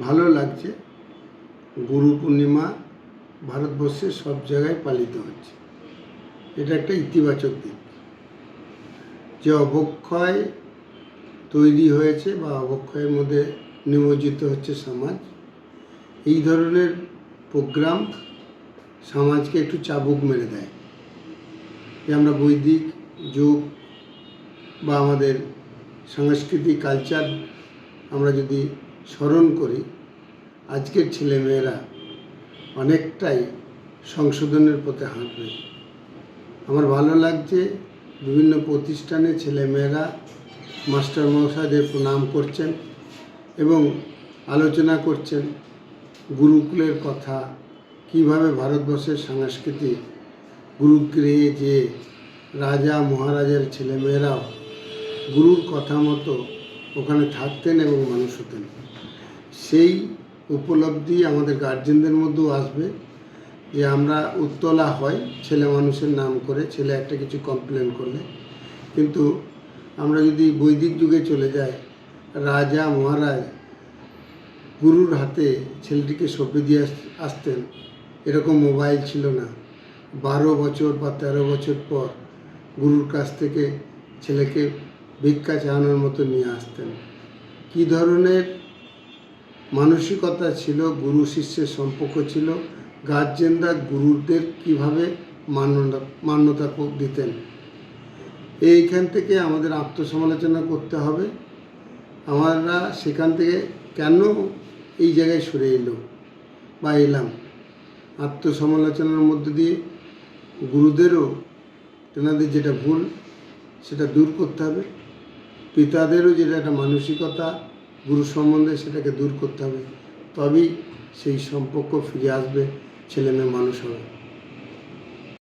ভালো লাগছে। গুরু পূর্ণিমা ভারতবর্ষের সব জায়গায় পালিত হচ্ছে। এটা একটা ইতিবাচক দিক। যে অবক্ষয় তৈরি হয়েছে বা অবক্ষয়ের মধ্যে নিমজ্জিত হচ্ছে সমাজ, এই ধরনের প্রোগ্রাম সমাজকে একটু চাবুক মেরে দেয়। যে আমরা বৈদিক যুগ বা আমাদের সাংস্কৃতিক কালচার আমরা যদি স্মরণ করি, আজকের ছেলেমেয়েরা অনেকটাই সংশোধনের পথে হাঁটবে। আমার ভালো লাগছে, বিভিন্ন প্রতিষ্ঠানে ছেলেমেয়েরা মাস্টারমশাইদের প্রণাম করছেন এবং আলোচনা করছেন গুরুকুলের কথা, কীভাবে ভারতবর্ষের সংস্কৃতি গুরুগৃহে যে রাজা মহারাজার ছেলেমেয়েরাও গুরুর কথা মতো ওখানে থাকতেন এবং মানুষ হতেন। সেই উপলব্ধি আমাদের গার্জেনদের মধ্যেও আসবে যে আমরা উত্তলা হয় ছেলে মানুষের নাম করে ছেলে একটা কিছু কমপ্লেন করলে। কিন্তু আমরা যদি বৈদিক যুগে চলে যাই, রাজা, মহারাজ গুরুর হাতে ছেলেটিকে সঁপে দিয়ে আস- আসতেন, এরকম মোবাইল ছিল না। বারো বছর বা তেরো বছর পর গুরুর কাছ থেকে ছেলেকে ভিক্ষা চাওয়ানোর মতো নিয়ে আসতেন। কী ধরনের মানসিকতা ছিল, গুরু শিষ্যের সম্পর্ক ছিল। গার্জেনরা গুরুদের কীভাবে মান্যতা মান্যতা দিতেন? এইখান থেকে আমাদের আত্মসমালোচনা করতে হবে। আমরা সেখান থেকে কেন এই জায়গায় সরে এলো বা এলাম? আত্মসমালোচনার মধ্যে দিয়ে গুরুদেরও, তেনাদের যেটা ভুল, সেটা দূর করতে হবে। পিতাদেরও যেটা একটা মানসিকতা গুরু সম্বন্ধে সেটাকে দূর করতে হবে। তবেই সেই সম্পর্ক ফিরে আসবে ছেলেমেয়ে মানুষ হবে।